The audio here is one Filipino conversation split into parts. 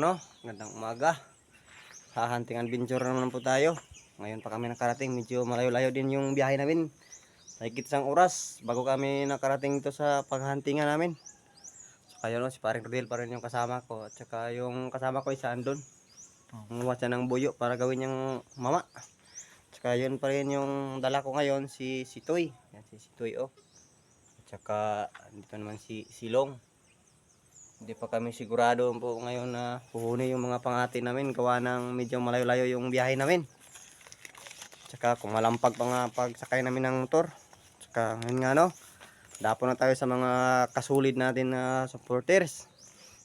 No, gandang umaga. Hahanting adventure naman po tayo. Ngayon pa kami nakarating, medyo malayo-layo din yung biyahe namin. Mahigit isang oras bago kami nakarating ito sa paghahantingan namin. Saka yun, no, si paring Rodel pa rin yung kasama ko. At saka yung kasama ko isa andun. Nguha siya ng buyo para gawin niyang mama. At saka yun pa rin yung dala ko ngayon, si, si Toy. Yan, si, si Toy, oh. At saka dito naman si Silong. Hindi pa kami sigurado po ngayon na puhuni yung mga pangati namin gawa ng medyo malayo-layo yung biyahe namin. Tsaka kung malampag pa nga pagsakay namin ng motor. Tsaka ngayon nga no, dapo na tayo sa mga kasulid natin na supporters.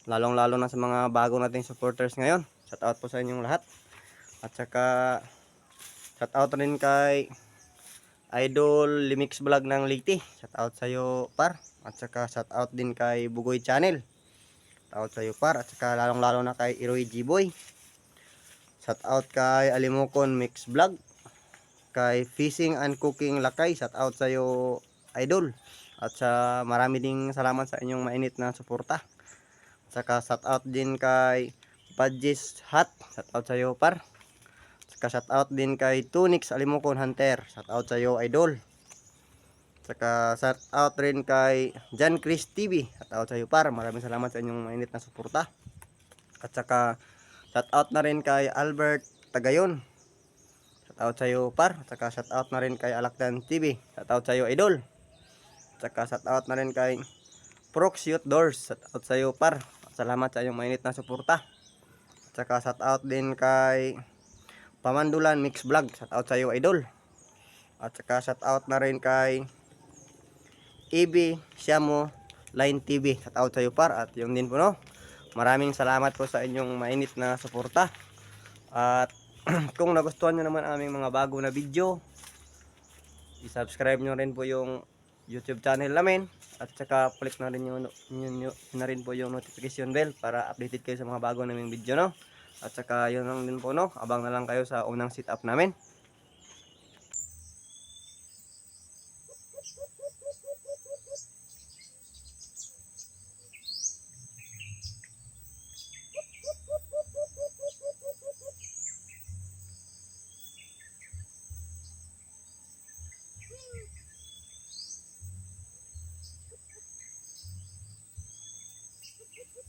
Lalong lalo na sa mga bago nating supporters ngayon. Shout out po sa inyong lahat. At saka shout out rin kay Idol Limix Vlog ng Liti. Shout out sa iyo par. At saka shout out din kay Bugoy Channel out sa iyo par. At saka lalong lalo na kay Iroy G-Boy shout out kay Alimokon Mix Vlog. Kay Fishing and Cooking Lakay. Shout out sa iyo idol. At sa marami ding salamat sa inyong mainit na suporta. At saka shout out din kay Padjis Hat. Shout out sa iyo par. At saka shout out din kay Tunix Alimokon Hunter. Shout out sa iyo idol Saka shout out rin kay Jan Chris TV. Shout out sa iyo par. Maraming salamat sa inyong mainit na suporta. At saka shout out na rin kay Albert Tagayon. Shout out sa iyo par. At saka shout out na rin kay Alakdan TV. Shout out sa iyo idol. At saka shout out na rin kay Prox Doors. Shout out sa iyo par. Salamat sa inyong mainit na suporta. At saka shout out din kay Pamandulan Mix Vlog. Shout out sa iyo idol. At saka shout out na rin kay EB Siamo Line TV. Shout out sa iyo par at yung din po no. Maraming salamat po sa inyong mainit na suporta. At kung nagustuhan nyo naman aming mga bago na video, i-subscribe nyo rin po yung YouTube channel namin at saka click na rin yung, yung, yung, na rin po yung notification bell para updated kayo sa mga bago naming video no. At saka yun lang din po no, abang na lang kayo sa unang sit up namin.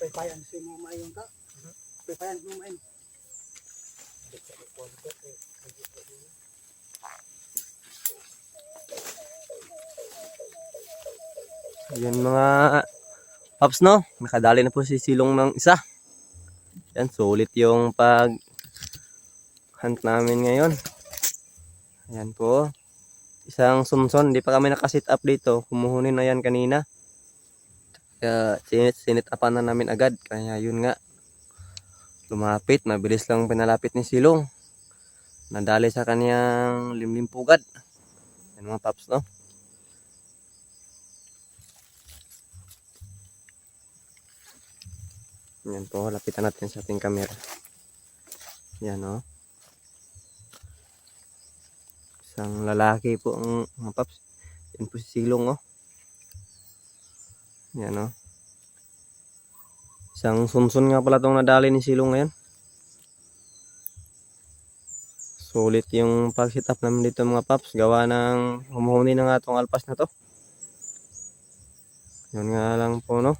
Paypayan si mo mayon ka. Paypayan mo mayon. Yan mga paps no, nakadali na po si Silong ng isa. Yan, sulit yung pag hunt namin ngayon. Ayan po. Isang sumson, hindi pa kami nakasit up dito. Kumuhunin na yan kanina. Kaya sinit, sinit upan na namin agad. Kaya yun nga. Lumapit, mabilis lang pinalapit ni Silong. Nadali sa kanyang limlim pugad. Yan mga paps no. Yan po, lapitan natin sa ating camera. Yan o. Isang lalaki po ang mga paps. Yan po si Silong o. Yan o. Isang sunsun nga pala itong nadali ni Silong ngayon. Sulit yung pag-sit up namin dito mga paps. Gawa ng humuhuni na nga itong alpas na to. Yun nga lang po no.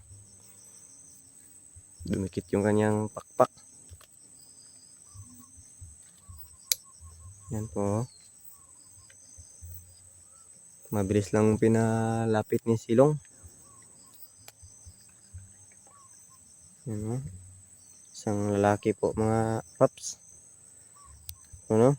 Dumikit yung kanyang pakpak. Yan po. Mabilis lang pinalapit ni Silong. Yan o. Isang lalaki po mga paps. Ano?